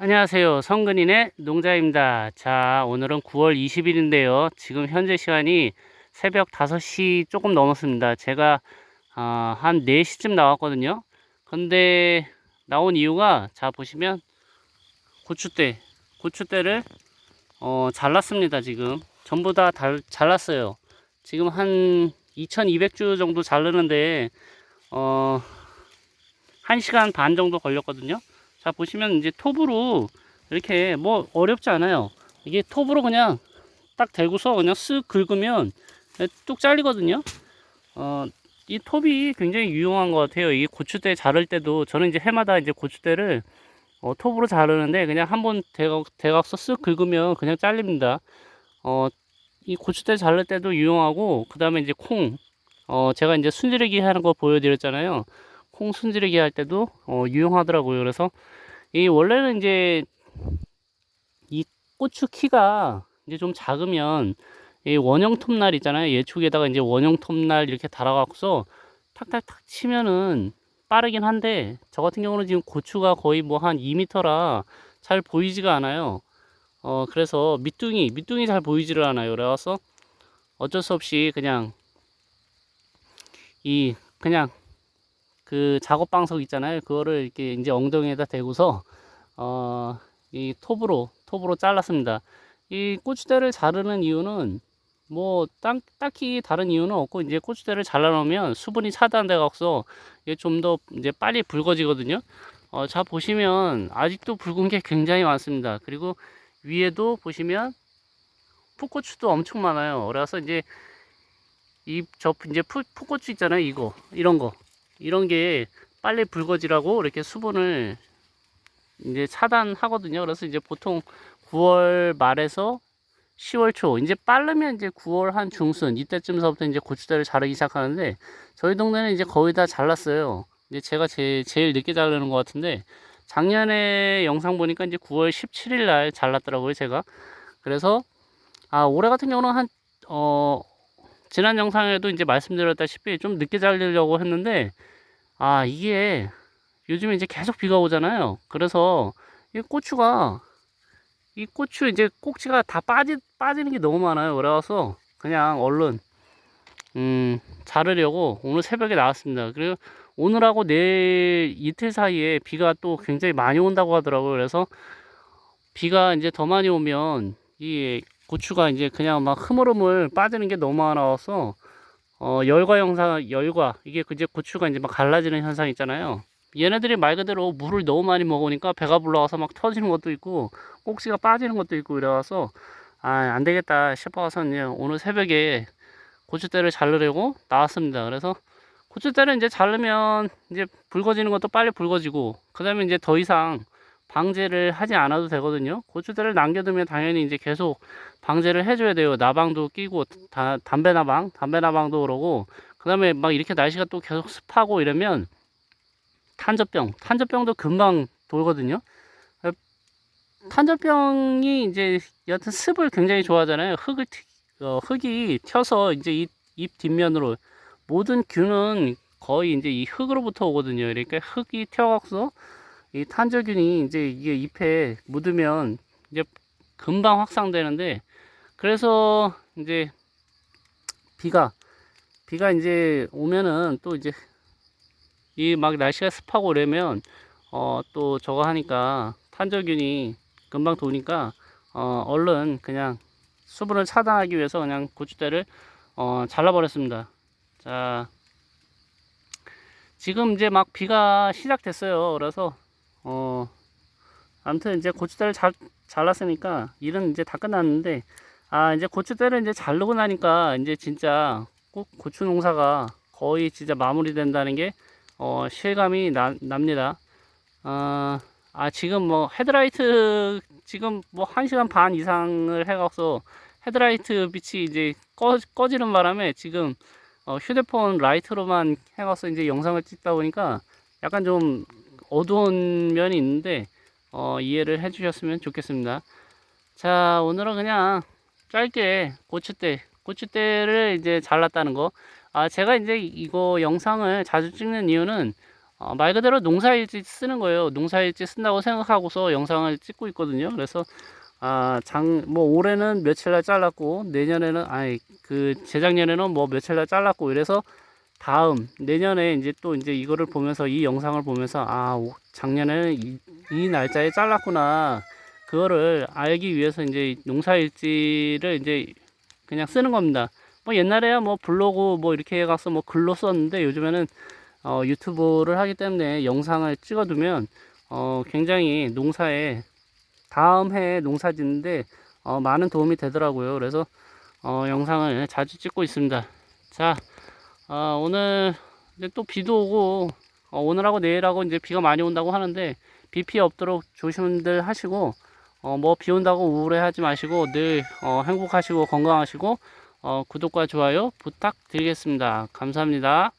안녕하세요. 성근인의 농자입니다. 자, 오늘은 9월 20일인데요. 지금 현재 시간이 새벽 5시 조금 넘었습니다. 제가 아, 한 4시쯤 나왔거든요. 근데 나온 이유가 자 보시면 고추대, 고추대를 어, 잘랐습니다. 지금 전부 다 달, 잘랐어요. 지금 한 2,200주 정도 자르는데 어, 1시간 반 정도 걸렸거든요. 자 보시면 이제 톱으로 이렇게 뭐 어렵지 않아요. 이게 톱으로 그냥 딱 대고서 그냥 쓱 긁으면 뚝 잘리거든요. 어, 이 톱이 굉장히 유용한 것 같아요. 이 고추대 자를 때도 저는 이제 해마다 이제 고추대를 어, 톱으로 자르는데 그냥 한번 대각, 대각서 쓱 긁으면 그냥 잘립니다. 어, 이 고추대 자를 때도 유용하고 그 다음에 이제 콩 어, 제가 이제 순지르기 하는 거 보여드렸잖아요 콩 순지르기 할 때도 어, 유용하더라고요. 그래서 이 원래는 이제 이 고추 키가 이제 좀 작으면 이 원형 톱날 있잖아요. 예축에다가 이제 원형 톱날 이렇게 달아갖고서 탁탁탁 치면은 빠르긴 한데 저 같은 경우는 지금 고추가 거의 뭐 한 2m라 잘 보이지가 않아요. 어 그래서 밑둥이 밑둥이 잘 보이지를 않아요. 그래서 어쩔 수 없이 그냥 이 그냥 그 작업 방석 있잖아요. 그거를 이렇게 이제 엉덩이에다 대고서 어, 이 톱으로 톱으로 잘랐습니다. 이 고추대를 자르는 이유는 뭐 딱, 딱히 다른 이유는 없고 이제 고추대를 잘라 놓으면 수분이 차단돼 갖고서 이게 좀 더 이제 빨리 붉어지거든요. 어, 자 보시면 아직도 붉은 게 굉장히 많습니다. 그리고 위에도 보시면 풋고추도 엄청 많아요. 그래서 이제 이 저 이제 풋, 풋고추 있잖아요. 이거 이런 거 이런 게 빨리 붉어지라고 이렇게 수분을 이제 차단하거든요. 그래서 이제 보통 9월 말에서 10월 초, 이제 빠르면 이제 9월 한 중순, 이때쯤서부터 이제 고추대를 자르기 시작하는데, 저희 동네는 이제 거의 다 잘랐어요. 이제 제가 제, 제일 늦게 자르는 것 같은데, 작년에 영상 보니까 이제 9월 17일 날 잘랐더라고요, 제가. 그래서, 아, 올해 같은 경우는 한, 어, 지난 영상에도 이제 말씀드렸다시피 좀 늦게 자르려고 했는데, 아, 이게 요즘에 이제 계속 비가 오잖아요. 그래서 이 고추가 이 고추 이제 꼭지가 다 빠지 빠지는 게 너무 많아요. 그래서 그냥 얼른 음, 자르려고 오늘 새벽에 나왔습니다. 그리고 오늘하고 내일 이틀 사이에 비가 또 굉장히 많이 온다고 하더라고요. 그래서 비가 이제 더 많이 오면 이 고추가 이제 그냥 막 흐물흐물 빠지는 게 너무 많아서 어, 열과 영상, 열과, 이게 이제 고추가 이제 막 갈라지는 현상 있잖아요. 얘네들이 말 그대로 물을 너무 많이 먹으니까 배가 불러와서 막 터지는 것도 있고, 꼭지가 빠지는 것도 있고 이래서, 아, 안 되겠다 싶어서 이제 오늘 새벽에 고추대를 자르려고 나왔습니다. 그래서 고추대를 이제 자르면 이제 붉어지는 것도 빨리 붉어지고, 그 다음에 이제 더 이상 방제를 하지 않아도 되거든요. 고추대를 남겨두면 당연히 이제 계속 방제를 해줘야 돼요. 나방도 끼고 다, 담배 나방, 담배 나방도 그러고 그 다음에 막 이렇게 날씨가 또 계속 습하고 이러면 탄저병, 탄저병도 금방 돌거든요. 탄저병이 이제 여튼 습을 굉장히 좋아하잖아요. 흙을 튀, 어, 흙이 튀어서 이제 이, 잎 뒷면으로 모든 균은 거의 이제 이 흙으로부터 오거든요. 그러니까 흙이 튀어갖고 이 탄저균이 이제 이게 잎에 묻으면 이제 금방 확산되는데 그래서 이제 비가 비가 이제 오면은 또 이제 이 막 날씨가 습하고 그러면 어 또 저거 하니까 탄저균이 금방 도니까 어 얼른 그냥 수분을 차단하기 위해서 그냥 고추대를 어 잘라버렸습니다. 자 지금 이제 막 비가 시작됐어요. 그래서 어, 아무튼 이제 고추대를 잘, 잘랐으니까 일은 이제 다 끝났는데, 아, 이제 고추대를 이제 자르고 나니까 이제 진짜 꼭 고추 농사가 거의 진짜 마무리된다는 게, 어, 실감이 나, 납니다. 어, 아, 지금 뭐 헤드라이트, 지금 뭐 1시간 반 이상을 해가서 헤드라이트 빛이 이제 꺼, 꺼지는 바람에 지금 어, 휴대폰 라이트로만 해가서 이제 영상을 찍다 보니까 약간 좀 어두운 면이 있는데 어, 이해를 해주셨으면 좋겠습니다. 자 오늘은 그냥 짧게 고추대 고추대를 이제 잘랐다는 거. 아 제가 이제 이거 영상을 자주 찍는 이유는 어, 말 그대로 농사일지 쓰는 거예요. 농사일지 쓴다고 생각하고서 영상을 찍고 있거든요. 그래서 아, 장, 뭐 올해는 며칠 날 잘랐고 내년에는 아니 그 재작년에는 뭐 며칠 날 잘랐고 이래서 다음 내년에 이제 또 이제 이거를 보면서 이 영상을 보면서 아 오- 작년에는 이, 이 날짜에 잘랐구나 그거를 알기 위해서 이제 농사일지를 이제 그냥 쓰는 겁니다. 뭐 옛날에야 뭐 블로그 뭐 이렇게 해가서 뭐 글로 썼는데 요즘에는 어, 유튜브를 하기 때문에 영상을 찍어두면 어, 굉장히 농사에 다음 해에 농사 짓는데 어, 많은 도움이 되더라고요. 그래서 어, 영상을 자주 찍고 있습니다. 자, 어, 오늘 이제 또 비도 오고 어, 오늘하고 내일하고 이제 비가 많이 온다고 하는데 비 피해 없도록 조심들 하시고 어, 뭐 비 온다고 우울해하지 마시고 늘 어, 행복하시고 건강하시고 어, 구독과 좋아요 부탁드리겠습니다. 감사합니다.